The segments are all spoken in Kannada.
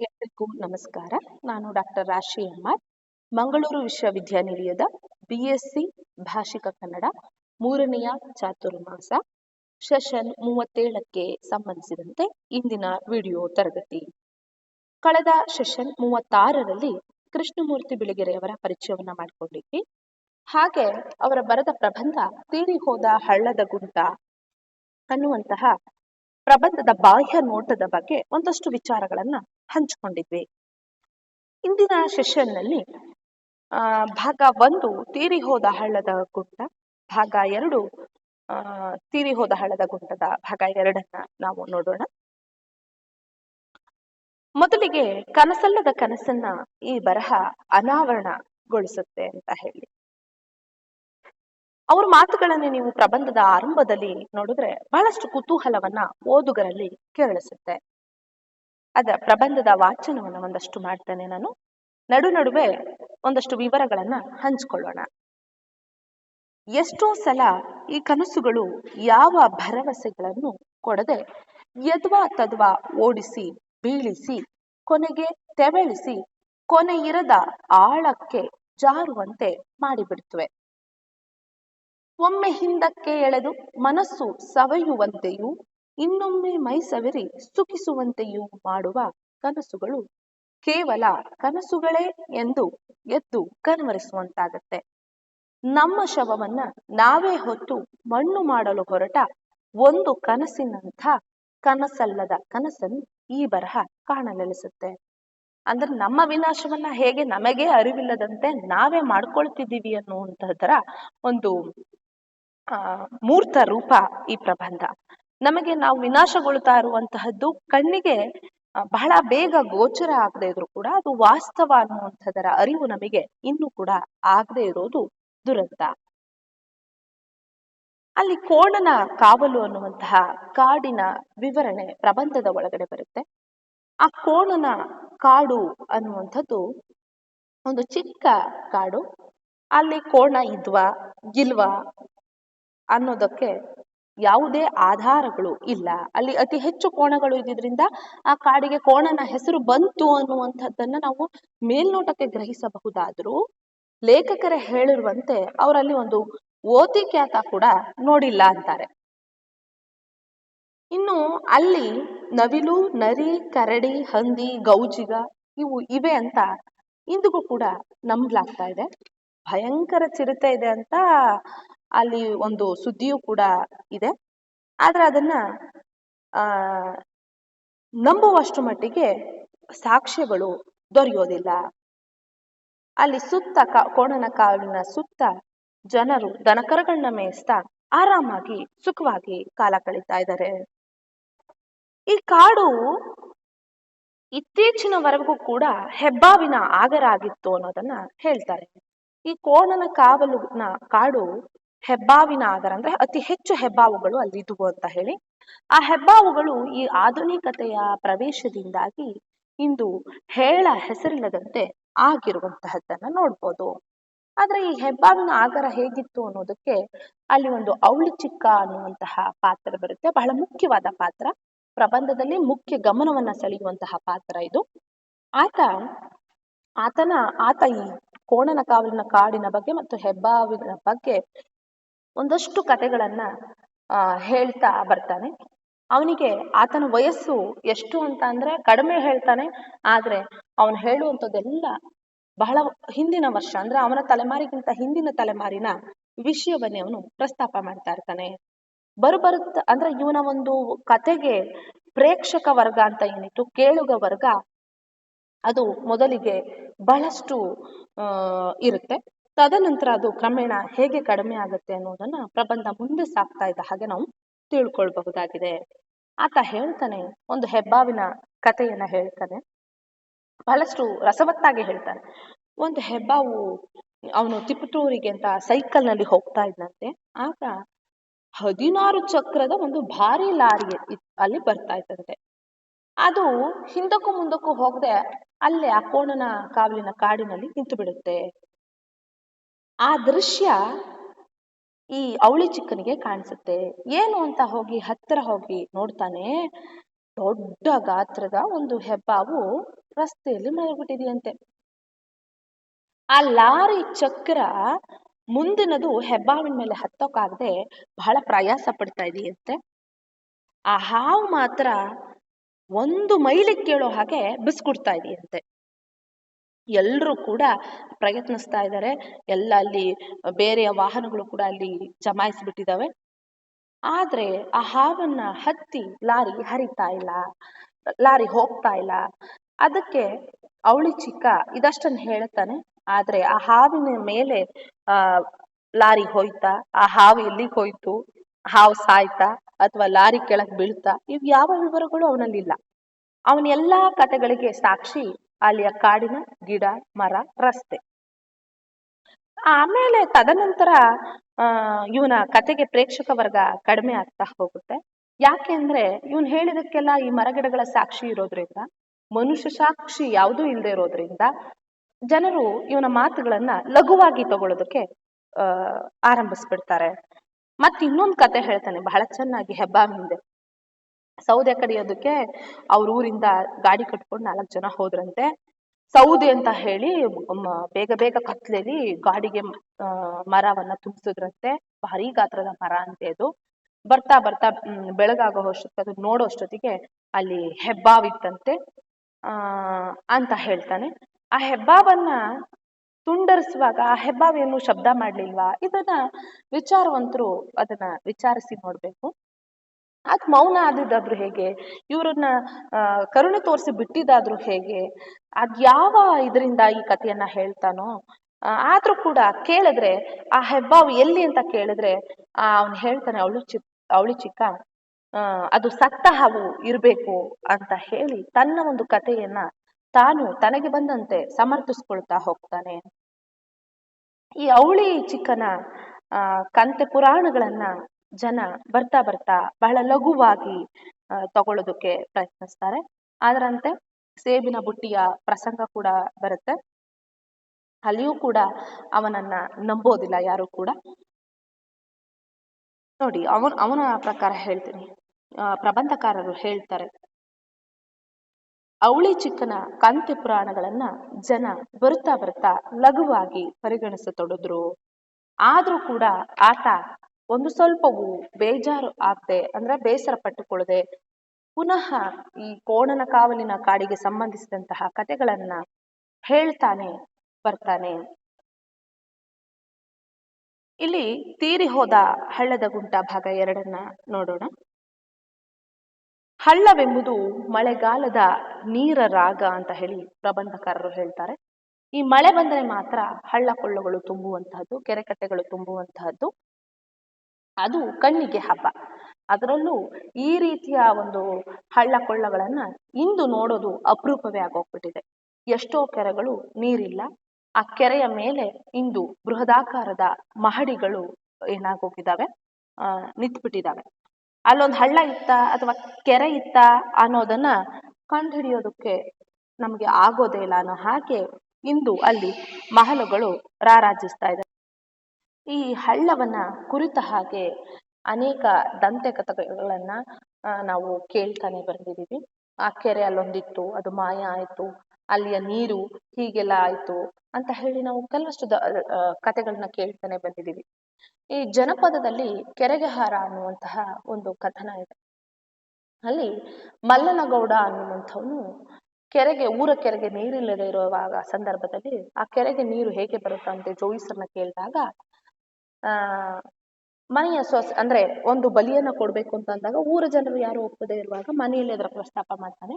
ಎಲ್ಲರಿಗೂ ನಮಸ್ಕಾರ. ನಾನು ಡಾಕ್ಟರ್ ರಾಶಿ ಎಮ್ಮಾರ್ ಮಂಗಳೂರು ವಿಶ್ವವಿದ್ಯಾನಿಲಯದ ಬಿ ಎಸ್ ಸಿ ಭಾಷಿಕ ಕನ್ನಡ, ಮೂರನೆಯ ಚಾತುರ್ಮಾಸ, ಸೆಷನ್ ಮೂವತ್ತೇಳಕ್ಕೆ ಸಂಬಂಧಿಸಿದಂತೆ ಇಂದಿನ ವಿಡಿಯೋ ತರಗತಿ. ಕಳೆದ ಸೆಷನ್ ಮೂವತ್ತಾರರಲ್ಲಿ ಕೃಷ್ಣಮೂರ್ತಿ ಬಿಳಿಗೆರೆಯವರ ಪರಿಚಯವನ್ನ ಮಾಡಿಕೊಂಡಿದ್ವಿ. ಹಾಗೆ ಅವರ ಬರದ ಪ್ರಬಂಧ ತೀರಿ ಹೋದ ಹಳ್ಳದ ಗುಂಟ ಅನ್ನುವಂತಹ ಪ್ರಬಂಧದ ಬಾಹ್ಯ ನೋಟದ ಬಗ್ಗೆ ಒಂದಷ್ಟು ವಿಚಾರಗಳನ್ನ ಹಂಚಿಕೊಂಡಿದ್ವಿ. ಇಂದಿನ ಸೆಷನ್ನಲ್ಲಿ ಭಾಗ ಒಂದು ತೀರಿ ಹೋದ ಹಳ್ಳದ ಗುಂಟ ಭಾಗ ಎರಡು ತೀರಿ ಹೋದ ಹಳ್ಳದ ಗುಂಟದ ಭಾಗ ಎರಡನ್ನ ನಾವು ನೋಡೋಣ. ಮೊದಲಿಗೆ ಕನಸಲ್ಲದ ಕನಸನ್ನ ಈ ಬರಹ ಅನಾವರಣಗೊಳಿಸುತ್ತೆ ಅಂತ ಹೇಳಿ. ಅವ್ರ ಮಾತುಗಳನ್ನೇ ನೀವು ಪ್ರಬಂಧದ ಆರಂಭದಲ್ಲಿ ನೋಡಿದ್ರೆ ಬಹಳಷ್ಟು ಕುತೂಹಲವನ್ನ ಓದುಗರಲ್ಲಿ ಕೆರಳಿಸುತ್ತೆ. ಅದ ಪ್ರಬಂಧದ ವಾಚನವನ್ನ ಒಂದಷ್ಟು ಮಾಡ್ತೇನೆ ನಾನು. ನಡು ನಡುವೆ ಒಂದಷ್ಟು ವಿವರಗಳನ್ನ ಹಂಚ್ಕೊಳ್ಳೋಣ. ಎಷ್ಟೋ ಸಲ ಈ ಕನಸುಗಳು ಯಾವ ಭರವಸೆಗಳನ್ನು ಕೊಡದೆ ಯದ್ವಾ ತದ್ವಾ ಓಡಿಸಿ, ಬೀಳಿಸಿ, ಕೊನೆಗೆ ತೆವಳಿಸಿ ಕೊನೆಯಿರದ ಆಳಕ್ಕೆ ಜಾರುವಂತೆ ಮಾಡಿಬಿಡ್ತವೆ. ಒಮ್ಮೆ ಹಿಂದಕ್ಕೆ ಎಳೆದು ಮನಸ್ಸು ಸವೆಯುವಂತೆಯೂ ಇನ್ನೊಮ್ಮೆ ಮೈ ಸವರಿ ಸುಖಿಸುವಂತೆಯೂ ಮಾಡುವ ಕನಸುಗಳು. ಕೇವಲ ಕನಸುಗಳೇ ಎಂದು ಎದ್ದು ಕನ್ವರಿಸುವಂತಾಗತ್ತೆ ನಮ್ಮ ಶವವನ್ನ ನಾವೇ ಹೊತ್ತು ಮಣ್ಣು ಮಾಡಲು ಹೊರಟ ಒಂದು ಕನಸಿನಂಥ ಕನಸಲ್ಲದ ಕನಸನ್ನು ಈ ಬರಹ ಕಾಣಲೆಳಿಸುತ್ತೆ ಅಂದ್ರೆ ನಮ್ಮ ವಿನಾಶವನ್ನ ಹೇಗೆ ನಮಗೆ ಅರಿವಿಲ್ಲದಂತೆ ನಾವೇ ಮಾಡ್ಕೊಳ್ತಿದ್ದೀವಿ ಅನ್ನುವಂತಹದರ ಒಂದು, ಆ, ಮೂರ್ತ ರೂಪ ಈ ಪ್ರಬಂಧ. ನಮಗೆ ನಾವು ವಿನಾಶಗೊಳ್ತಾ ಇರುವಂತಹದ್ದು ಕಣ್ಣಿಗೆ ಬಹಳ ಬೇಗ ಗೋಚರ ಆಗದೆ ಇದ್ರು ಕೂಡ ಅದು ವಾಸ್ತವ ಅನ್ನುವಂಥದ್ದರ ಅರಿವು ನಮಗೆ ಇನ್ನು ಕೂಡ ಆಗದೆ ಇರೋದು ದುರಂತ. ಅಲ್ಲಿ ಕೋಣನ ಕಾವಲು ಅನ್ನುವಂತಹ ಕಾಡಿನ ವಿವರಣೆ ಪ್ರಬಂಧದ ಒಳಗಡೆ ಬರುತ್ತೆ. ಆ ಕೋಣನ ಕಾಡು ಅನ್ನುವಂಥದ್ದು ಒಂದು ಚಿಕ್ಕ ಕಾಡು. ಅಲ್ಲಿ ಕೋಣ ಇದ್ವಾ ಗಿಲ್ವಾ ಅನ್ನೋದಕ್ಕೆ ಯಾವುದೇ ಆಧಾರಗಳು ಇಲ್ಲ. ಅಲ್ಲಿ ಅತಿ ಹೆಚ್ಚು ಕೋಣಗಳು ಇದ್ದಿದ್ರಿಂದ ಆ ಕಾಡಿಗೆ ಕೋಣನ ಹೆಸರು ಬಂತು ಅನ್ನುವಂಥದ್ದನ್ನ ನಾವು ಮೇಲ್ನೋಟಕ್ಕೆ ಗ್ರಹಿಸಬಹುದಾದ್ರೂ. ಲೇಖಕರೇ ಹೇಳಿರುವಂತೆ ಅವರಲ್ಲಿ ಒಂದು ಓತಿ ಖ್ಯಾತ ಕೂಡ ನೋಡಿಲ್ಲ ಅಂತಾರೆ. ಇನ್ನು ಅಲ್ಲಿ ನವಿಲು, ನರಿ, ಕರಡಿ, ಹಂದಿ, ಗೌಜಿಗ ಇವು ಇವೆ ಅಂತ ಇಂದಿಗೂ ಕೂಡ ನಂಬಲಾಗ್ತಾ ಇದೆ. ಭಯಂಕರ ಚಿರತೆ ಇದೆ ಅಂತ ಅಲ್ಲಿ ಒಂದು ಸುದ್ದಿಯೂ ಕೂಡ ಇದೆ. ಆದ್ರೆ ಅದನ್ನ, ಆ, ನಂಬುವಷ್ಟು ಮಟ್ಟಿಗೆ ಸಾಕ್ಷ್ಯಗಳು ದೊರೆಯೋದಿಲ್ಲ. ಅಲ್ಲಿ ಸುತ್ತ ಕೋಣನ ಕಾಲಿನ ಸುತ್ತ ಜನರು, ದನಕರಗಳನ್ನ ಮೇಯಿಸ್ತಾ ಆರಾಮಾಗಿ, ಸುಖವಾಗಿ ಕಾಲ ಕಳೀತಾ ಇದ್ದಾರೆ ಈ ಕಾಡು ಇತ್ತೀಚಿನವರೆಗೂ ಕೂಡ ಹೆಬ್ಬಾವಿನ ಆಗರ ಆಗಿತ್ತು ಅನ್ನೋದನ್ನ ಹೇಳ್ತಾರೆ. ಈ ಕೋಣನ ಕಾವಲುನ ಕಾಡು ಹೆಬ್ಬಾವಿನ ಆಗರ ಅಂದ್ರೆ ಅತಿ ಹೆಚ್ಚು ಹೆಬ್ಬಾವುಗಳು ಅಲ್ಲಿದ್ದುವು ಅಂತ ಹೇಳಿ. ಆ ಹೆಬ್ಬಾವುಗಳು ಈ ಆಧುನಿಕತೆಯ ಪ್ರವೇಶದಿಂದಾಗಿ ಇಂದು ಹೇಳ ಹೆಸರಿಲ್ಲದಂತೆ ಆಗಿರುವಂತಹದ್ದನ್ನ ನೋಡ್ಬೋದು. ಆದ್ರೆ ಈ ಹೆಬ್ಬಾವಿನ ಆಗರ ಹೇಗಿತ್ತು ಅನ್ನೋದಕ್ಕೆ ಅಲ್ಲಿ ಒಂದು ಅವಳಿ ಚಿಕ್ಕ ಅನ್ನುವಂತಹ ಪಾತ್ರ ಬರುತ್ತೆ. ಬಹಳ ಮುಖ್ಯವಾದ ಪಾತ್ರ. ಪ್ರಬಂಧದಲ್ಲಿ ಮುಖ್ಯ ಗಮನವನ್ನ ಸೆಳೆಯುವಂತಹ ಪಾತ್ರ ಇದು. ಆತ, ಆತನ, ಆತ ಈ ಕೋಣನ ಕಾವಲಿನ ಕಾಡಿನ ಬಗ್ಗೆ ಮತ್ತು ಹೆಬ್ಬಾವಿನ ಬಗ್ಗೆ ಒಂದಷ್ಟು ಕತೆಗಳನ್ನ ಆ, ಹೇಳ್ತಾ ಬರ್ತಾನೆ. ಅವನಿಗೆ ಆತನ ವಯಸ್ಸು ಎಷ್ಟು ಅಂತ ಅಂದ್ರೆ ಕಡಿಮೆ ಹೇಳ್ತಾನೆ. ಆದ್ರೆ ಅವನು ಹೇಳುವಂಥದ್ದೆಲ್ಲ ಬಹಳ ಹಿಂದಿನ ವರ್ಷ, ಅಂದ್ರೆ ಅವನ ತಲೆಮಾರಿಗಿಂತ ಹಿಂದಿನ ತಲೆಮಾರಿನ ವಿಷಯವನ್ನೇ ಅವನು ಪ್ರಸ್ತಾಪ ಮಾಡ್ತಾ ಇರ್ತಾನೆ. ಬರುತ್ತ ಅಂದ್ರೆ ಇವನ ಒಂದು ಕತೆಗೆ ಪ್ರೇಕ್ಷಕ ವರ್ಗ ಅಂತ ಏನಿತ್ತು, ಕೇಳುಗ ವರ್ಗ, ಅದು ಮೊದಲಿಗೆ ಬಹಳಷ್ಟು ಇರುತ್ತೆ. ತದನಂತರ ಅದು ಕ್ರಮೇಣ ಹೇಗೆ ಕಡಿಮೆ ಆಗುತ್ತೆ ಅನ್ನೋದನ್ನ ಪ್ರಬಂಧ ಮುಂದೆ ಸಾಕ್ತಾ ಇದ್ದ ಹಾಗೆ ನಾವು ತಿಳ್ಕೊಳ್ಬಹುದಾಗಿದೆ. ಆತ ಹೇಳ್ತಾನೆ, ಒಂದು ಹೆಬ್ಬಾವಿನ ಕಥೆಯನ್ನ ಹೇಳ್ತಾನೆ. ಬಹಳಷ್ಟು ರಸವತ್ತಾಗಿ ಹೇಳ್ತಾನೆ. ಒಂದು ಹೆಬ್ಬಾವು ಅವನು ತಿಪಟೂರಿಗೆ ಅಂತ ಸೈಕಲ್ನಲ್ಲಿ ಹೋಗ್ತಾ ಇದ್ದಂತೆ ಆಗ ಹದಿನಾರು ಚಕ್ರದ ಒಂದು ಭಾರಿ ಲಾರಿ ಅಲ್ಲಿ ಬರ್ತಾ ಇದ್ದಂತೆ ಅದು ಹಿಂದಕ್ಕೂ ಮುಂದಕ್ಕೂ ಹೋಗದೆ ಅಲ್ಲೇ ಆ ಕೋಣನ ಕಾವಲಿನ ಕಾಡಿನಲ್ಲಿ ನಿಂತು ಬಿಡುತ್ತೆ ಆ ದೃಶ್ಯ ಈ ಅವಳಿ ಚಿಕ್ಕನಿಗೆ ಕಾಣಿಸುತ್ತೆ. ಏನು ಅಂತ ಹೋಗಿ ಹತ್ತಿರ ಹೋಗಿ ನೋಡ್ತಾನೆ, ದೊಡ್ಡ ಗಾತ್ರದ ಒಂದು ಹೆಬ್ಬಾವು ರಸ್ತೆಯಲ್ಲಿ ಮಲಗಿಬಿಟ್ಟಿದೆಯಂತೆ. ಆ ಲಾರಿ ಚಕ್ರ ಮುಂದಿನದು ಹೆಬ್ಬಾವಿನ ಮೇಲೆ ಹತ್ತೋಕಾಗದೆ ಬಹಳ ಪ್ರಯಾಸ ಪಡ್ತಾ ಇದೆಯಂತೆ. ಆ ಹಾವು ಮಾತ್ರ ಒಂದು ಮೈಲಿಗೆ ಕೇಳೋ ಹಾಗೆ ಬಿಸ್ಕುಡ್ತಾ ಇದೆಯಂತೆ. ಎಲ್ಲರೂ ಕೂಡ ಪ್ರಯತ್ನಿಸ್ತಾ ಇದ್ದಾರೆ ಎಲ್ಲ ಅಲ್ಲಿ ಬೇರೆ ವಾಹನಗಳು ಕೂಡ ಅಲ್ಲಿ ಜಮಾಯಿಸ್ಬಿಟ್ಟಿದಾವೆ. ಆದ್ರೆ ಆ ಹಾವನ್ನ ಹತ್ತಿ ಲಾರಿ ಹರಿತಾ ಇಲ್ಲ, ಲಾರಿ ಹೋಗ್ತಾ ಇಲ್ಲ. ಅದಕ್ಕೆ ಅವಳಿ ಚಿಕ್ಕ ಇದಷ್ಟನ್ನು ಹೇಳ್ತಾನೆ. ಆದ್ರೆ ಆ ಹಾವಿನ ಮೇಲೆ, ಆ, ಲಾರಿ ಹೋಯ್ತಾ, ಆ ಹಾವು ಎಲ್ಲಿಗೆ ಹೋಯ್ತು, ಹಾವು ಸಾಯ್ತಾ ಅಥವಾ ಲಾರಿ ಕೆಳಗೆ ಬೀಳ್ತಾ, ಇವ್ ಯಾವ ವಿವರಗಳು ಅವನಲ್ಲಿಲ್ಲ. ಅವನ ಎಲ್ಲಾ ಕಥೆಗಳಿಗೆ ಸಾಕ್ಷಿ ಅಲ್ಲಿಯ ಕಾಡಿನ ಗಿಡ, ಮರ, ರಸ್ತೆ. ಆಮೇಲೆ ತದನಂತರ, ಆ, ಇವನ ಕತೆಗೆ ಪ್ರೇಕ್ಷಕ ವರ್ಗ ಕಡಿಮೆ ಆಗ್ತಾ ಹೋಗುತ್ತೆ. ಯಾಕೆ ಅಂದ್ರೆ, ಇವನ್ ಹೇಳಿದಕ್ಕೆಲ್ಲ ಈ ಮರಗಿಡಗಳ ಸಾಕ್ಷಿ ಇರೋದ್ರಿಂದ, ಮನುಷ್ಯ ಸಾಕ್ಷಿ ಯಾವುದೂ ಇಲ್ಲದೆ ಇರೋದ್ರಿಂದ, ಜನರು ಇವನ ಮಾತುಗಳನ್ನ ಲಘುವಾಗಿ ತಗೊಳ್ಳೋದಕ್ಕೆ, ಆ, ಆರಂಭಿಸ್ಬಿಡ್ತಾರೆ. ಮತ್ ಇನ್ನೊಂದ್ ಕತೆ ಹೇಳ್ತಾನೆ, ಬಹಳ ಚೆನ್ನಾಗಿ ಹೆಬ್ಬಾವಿಂದೆ ಸೌದೆ ಕಡಿಯೋದಕ್ಕೆ ಅವ್ರ ಊರಿಂದ ಗಾಡಿ ಕಟ್ಕೊಂಡು ನಾಲ್ಕು ಜನ ಹೋದ್ರಂತೆ. ಸೌದೆ ಅಂತ ಹೇಳಿ ಬೇಗ ಬೇಗ ಕತ್ಲೆಲಿ ಗಾಡಿಗೆ ಮರವನ್ನ ತುಂಬಿಸಿದ್ರಂತೆ. ಭಾರಿ ಗಾತ್ರದ ಮರ ಅಂತೆ ಅದು. ಬರ್ತಾ ಬರ್ತಾ ಬೆಳಗಾಗೋ ಅಷ್ಟೊತ್ತಿಗೆ, ಅದು ನೋಡೋ ಅಷ್ಟೊತ್ತಿಗೆ ಅಲ್ಲಿ ಹೆಬ್ಬಾವಿತ್ತಂತೆ ಆ, ಅಂತ ಹೇಳ್ತಾನೆ. ಆ ಹೆಬ್ಬಾವನ್ನ ತುಂಡರಿಸುವಾಗ ಆ ಹೆಬ್ಬಾವೇನು ಶಬ್ದ ಮಾಡ್ಲಿಲ್ವಾ? ಇದನ್ನ ವಿಚಾರವಂತರು ಅದನ್ನ ವಿಚಾರಿಸಿ ನೋಡ್ಬೇಕು. ಅದ್ ಮೌನ ಆದಿದ್ದಾದ್ರು ಹೇಗೆ? ಇವ್ರನ್ನ ಕರುಣೆ ತೋರಿಸಿ ಬಿಟ್ಟಿದ್ದಾದ್ರು ಹೇಗೆ? ಅದ್ ಯಾವ ಇದರಿಂದ ಈ ಕಥೆಯನ್ನ ಹೇಳ್ತಾನೋ? ಆದ್ರೂ ಕೂಡ ಕೇಳಿದ್ರೆ, ಆ ಹೆಬ್ಬಾವು ಎಲ್ಲಿ ಅಂತ ಕೇಳಿದ್ರೆ, ಆ, ಅವ್ನು ಹೇಳ್ತಾನೆ, ಅವಳು ಚಿಕ್ಕ ಅವಳಿ ಚಿಕ್ಕ ಅದು ಸತ್ತ ಹಾವು ಇರ್ಬೇಕು ಅಂತ ಹೇಳಿ ತನ್ನ ಒಂದು ಕಥೆಯನ್ನ ತಾನು ತನಗೆ ಬಂದಂತೆ ಸಮರ್ಥಿಸ್ಕೊಳ್ತಾ ಹೋಗ್ತಾನೆ. ಈ ಅವಳಿ ಚಿಕ್ಕನ ಕಂತೆ ಪುರಾಣಗಳನ್ನ ಜನ ಬರ್ತಾ ಬರ್ತಾ ಬಹಳ ಲಘುವಾಗಿ ತಗೊಳ್ಳೋದಕ್ಕೆ ಪ್ರಯತ್ನಿಸ್ತಾರೆ. ಅದರಂತೆ ಸೇಬಿನ ಬುಟ್ಟಿಯ ಪ್ರಸಂಗ ಕೂಡ ಬರುತ್ತೆ. ಅಲ್ಲಿಯೂ ಕೂಡ ಅವನನ್ನ ನಂಬೋದಿಲ್ಲ ಯಾರು ಕೂಡ. ನೋಡಿ, ಅವನ್, ಅವನ ಪ್ರಕಾರ ಹೇಳ್ತೀನಿ. ಪ್ರಬಂಧಕಾರರು ಹೇಳ್ತಾರೆ. ಅವಳಿ ಚಿಕ್ಕನ ಕಾಂತಿ ಪುರಾಣಗಳನ್ನ ಜನ ಬರ್ತಾ ಬರ್ತಾ ಲಘುವಾಗಿ ಪರಿಗಣಿಸತೊಡದ್ರು. ಆದ್ರೂ ಕೂಡ ಆತ ಒಂದು ಸ್ವಲ್ಪವೂ ಬೇಜಾರು ಆಗದೆ, ಅಂದ್ರೆ ಬೇಸರ ಪಟ್ಟುಕೊಳ್ಳದೆ, ಪುನಃ ಈ ಕೋಣನ ಕಾವಲಿನ ಕಾಡಿಗೆ ಸಂಬಂಧಿಸಿದಂತಹ ಕಥೆಗಳನ್ನ ಹೇಳ್ತಾನೆ ಬರ್ತಾನೆ. ಇಲ್ಲಿ ತೀರಿ ಹೋದ ಹಳ್ಳದ ಗುಂಟ ಭಾಗ ಎರಡನ್ನ ನೋಡೋಣ. ಹಳ್ಳವೆಂಬುದು ಮಳೆಗಾಲದ ನೀರ ರಾಗ ಅಂತ ಹೇಳಿ ಪ್ರಬಂಧಕಾರರು ಹೇಳ್ತಾರೆ. ಈ ಮಳೆ ಬಂದರೆ ಮಾತ್ರ ಹಳ್ಳ ಕೊಳ್ಳಗಳು ತುಂಬುವಂತಹದ್ದು ಕೆರೆಕಟ್ಟೆಗಳು ತುಂಬುವಂತಹದ್ದು. ಅದು ಕಣ್ಣಿಗೆ ಹಬ್ಬ. ಅದರಲ್ಲೂ ಈ ರೀತಿಯ ಒಂದು ಹಳ್ಳ ಕೊಳ್ಳಗಳನ್ನ ಇಂದು ನೋಡೋದು ಅಪರೂಪವೇ ಆಗೋಗ್ಬಿಟ್ಟಿದೆ. ಎಷ್ಟೋ ಕೆರೆಗಳು ನೀರಿಲ್ಲ. ಆ ಕೆರೆಯ ಮೇಲೆ ಇಂದು ಬೃಹದಾಕಾರದ ಮಹಡಿಗಳು ಏನಾಗೋಗಿದ್ದಾವೆ? ನಿಂತ್ಬಿಟ್ಟಿದ್ದಾವೆ. ಅಲ್ಲೊಂದು ಹಳ್ಳ ಇತ್ತ ಅಥವಾ ಕೆರೆ ಇತ್ತ ಅನ್ನೋದನ್ನ ಕಂಡುಹಿಡಿಯೋದಕ್ಕೆ ನಮಗೆ ಆಗೋದೇ ಇಲ್ಲ ಅನ್ನೋ ಹಾಗೆ ಇಂದು ಅಲ್ಲಿ ಮಹಲುಗಳು ರಾರಾಜಿಸ್ತಾ ಇದೆ ಈ ಹಳ್ಳವನ್ನ ಕುರಿತ ಹಾಗೆ ಅನೇಕ ದಂತೆ ಕಥೆಗಳನ್ನ ಆ, ನಾವು ಕೇಳ್ತಾನೆ ಬಂದಿದ್ದೀವಿ. ಆ ಕೆರೆ ಅಲ್ಲೊಂದಿತ್ತು ಅದು ಮಾಯ ಆಯ್ತು ಅಲ್ಲಿಯ ನೀರು ಹೀಗೆಲ್ಲ ಆಯ್ತು ಅಂತ ಹೇಳಿ ನಾವು ಕೆಲವಷ್ಟು ಕಥೆಗಳನ್ನ ಕೇಳ್ತಾನೆ ಬಂದಿದ್ದೀವಿ. ಈ ಜನಪದದಲ್ಲಿ ಕೆರೆಗೆಹಾರ ಅನ್ನುವಂತಹ ಒಂದು ಕಥನ ಇದೆ. ಅಲ್ಲಿ ಮಲ್ಲನಗೌಡ ಅನ್ನುವಂಥವನು ಕೆರೆಗೆ ಊರ ಕೆರೆಗೆ ನೀರಿಲ್ಲದೆ ಇರುವಾಗ ಸಂದರ್ಭದಲ್ಲಿ ಆ ಕೆರೆಗೆ ನೀರು ಹೇಗೆ ಬರುತ್ತಂತೆ ಜೋಯಿಸನ್ನ ಕೇಳಿದಾಗ ಆ, ಮನೆಯ ಸೊ ಅಂದ್ರೆ ಒಂದು ಬಲಿಯನ್ನ ಕೊಡ್ಬೇಕು ಅಂತ ಅಂದಾಗ ಊರ ಜನರು ಯಾರು ಒಪ್ಪದೆ ಇರುವಾಗ ಮನೆಯಲ್ಲಿ ಅದರ ಪ್ರಸ್ತಾಪ ಮಾಡ್ತಾನೆ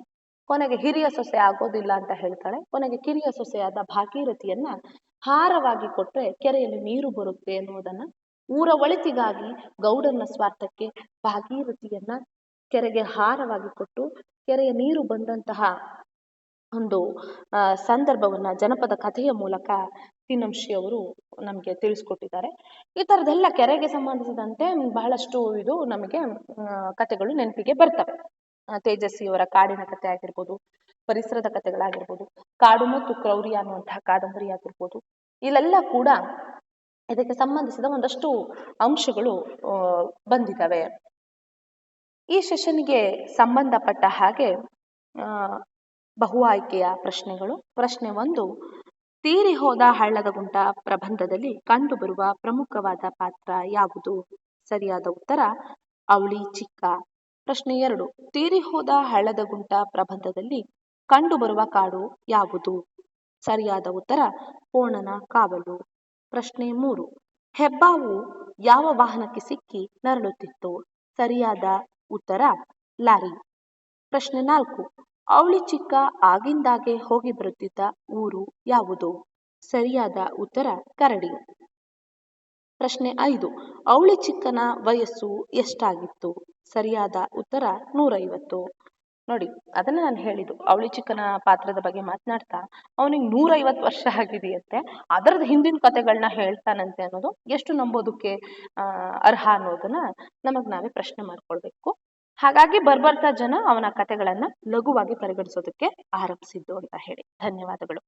ಕೊನೆಗೆ ಹಿರಿಯ ಸೊಸೆ ಆಗೋದಿಲ್ಲ ಅಂತ ಹೇಳ್ತಾಳೆ. ಕೊನೆಗೆ ಕಿರಿಯ ಸೊಸೆಯಾದ ಭಾಗೀರಥಿಯನ್ನ ಹಾರವಾಗಿ ಕೊಟ್ರೆ ಕೆರೆಯಲ್ಲಿ ನೀರು ಬರುತ್ತೆ ಎನ್ನುವುದನ್ನ ಊರ ಒಳಿತಿಗಾಗಿ ಗೌಡನ ಸ್ವಾರ್ಥಕ್ಕೆ ಭಾಗೀರಥಿಯನ್ನ ಕೆರೆಗೆ ಹಾರವಾಗಿ ಕೊಟ್ಟು ಕೆರೆಯ ನೀರು ಬಂದಂತಹ ಒಂದು ಸಂದರ್ಭವನ್ನ ಜನಪದ ಕಥೆಯ ಮೂಲಕ ತಿನ್ನಂಶಿ ಅವರು ನಮಗೆ ತಿಳಿಸ್ಕೊಟ್ಟಿದ್ದಾರೆ. ಈ ತರದೆಲ್ಲ ಕೆರೆಗೆ ಸಂಬಂಧಿಸಿದಂತೆ ಬಹಳಷ್ಟು ಇದು ನಮಗೆ ಕಥೆಗಳು ನೆನಪಿಗೆ ಬರ್ತವೆ. ತೇಜಸ್ವಿಯವರ ಕಾಡಿನ ಕಥೆ ಆಗಿರ್ಬೋದು, ಪರಿಸರದ ಕಥೆಗಳಾಗಿರ್ಬೋದು, ಕಾಡು ಮತ್ತು ಕ್ರೌರ್ಯ ಅನ್ನುವಂತಹ ಕಾದಂಬರಿ ಆಗಿರ್ಬೋದು, ಇಲ್ಲೆಲ್ಲ ಕೂಡ ಇದಕ್ಕೆ ಸಂಬಂಧಿಸಿದ ಒಂದಷ್ಟು ಅಂಶಗಳು ಬಂದಿದ್ದಾವೆ. ಈ ಸೆಷನ್ಗೆ ಸಂಬಂಧಪಟ್ಟ ಹಾಗೆ ಬಹು ಆಯ್ಕೆಯ ಪ್ರಶ್ನೆಗಳು. ಪ್ರಶ್ನೆ ಒಂದು ತೀರಿ ಹೋದ ಹಳ್ಳದ ಗುಂಟ ಪ್ರಬಂಧದಲ್ಲಿ ಕಂಡುಬರುವ ಪ್ರಮುಖವಾದ ಪಾತ್ರ ಯಾವುದು? ಸರಿಯಾದ ಉತ್ತರ, ಅವಳಿ ಚಿಕ್ಕ. ಪ್ರಶ್ನೆ ಎರಡು. ತೀರಿ ಹೋದ ಹಳ್ಳದ ಗುಂಟ ಪ್ರಬಂಧದಲ್ಲಿ ಕಂಡುಬರುವ ಕಾಡು ಯಾವುದು? ಸರಿಯಾದ ಉತ್ತರ ಕೋಣನ ಕಾವಲು. ಪ್ರಶ್ನೆ ಮೂರು. ಹೆಬ್ಬಾವು ಯಾವ ವಾಹನಕ್ಕೆ ಸಿಕ್ಕಿ ನರಳುತ್ತಿತ್ತು? ಸರಿಯಾದ ಉತ್ತರ, ಲಾರಿ. ಪ್ರಶ್ನೆ ನಾಲ್ಕು. ಅವಳಿ ಚಿಕ್ಕ ಆಗಿಂದಾಗೆ ಹೋಗಿ ಬರುತ್ತಿದ್ದ ಊರು ಯಾವುದು? ಸರಿಯಾದ ಉತ್ತರ ಕರಡಿ. ಪ್ರಶ್ನೆ ಐದು. ಅವಳಿ ಚಿಕ್ಕನ ವಯಸ್ಸು ಎಷ್ಟಾಗಿತ್ತು? ಸರಿಯಾದ ಉತ್ತರ ನೂರೈವತ್ತು. ನೋಡಿ, ಅದನ್ನ ನಾನು ಹೇಳಿದ್ದು. ಅವಳಿ ಚಿಕ್ಕನ ಪಾತ್ರದ ಬಗ್ಗೆ ಮಾತನಾಡ್ತಾ, ಅವನಿಗೆ ನೂರೈವತ್ತು ವರ್ಷ ಆಗಿದೆಯಂತೆ. ಅದರದ ಹಿಂದಿನ ಕತೆಗಳನ್ನ ಹೇಳ್ತಾನಂತೆ ಅನ್ನೋದು ಎಷ್ಟು ನಂಬೋದಕ್ಕೆ ಅರ್ಹ ಅನ್ನೋದನ್ನ ನಮಗ್ ನಾವೇ ಪ್ರಶ್ನೆ ಮಾಡ್ಕೊಳ್ಬೇಕು. ಹಾಗಾಗಿ ಬರ್ಬರ್ತಾ ಜನ ಅವನ ಕಥೆಗಳನ್ನ ಲಘುವಾಗಿ ಪರಿಗಣಿಸೋದಕ್ಕೆ ಆರಂಭಿಸಿದ್ದು ಅಂತ ಹೇಳಿ. ಧನ್ಯವಾದಗಳು.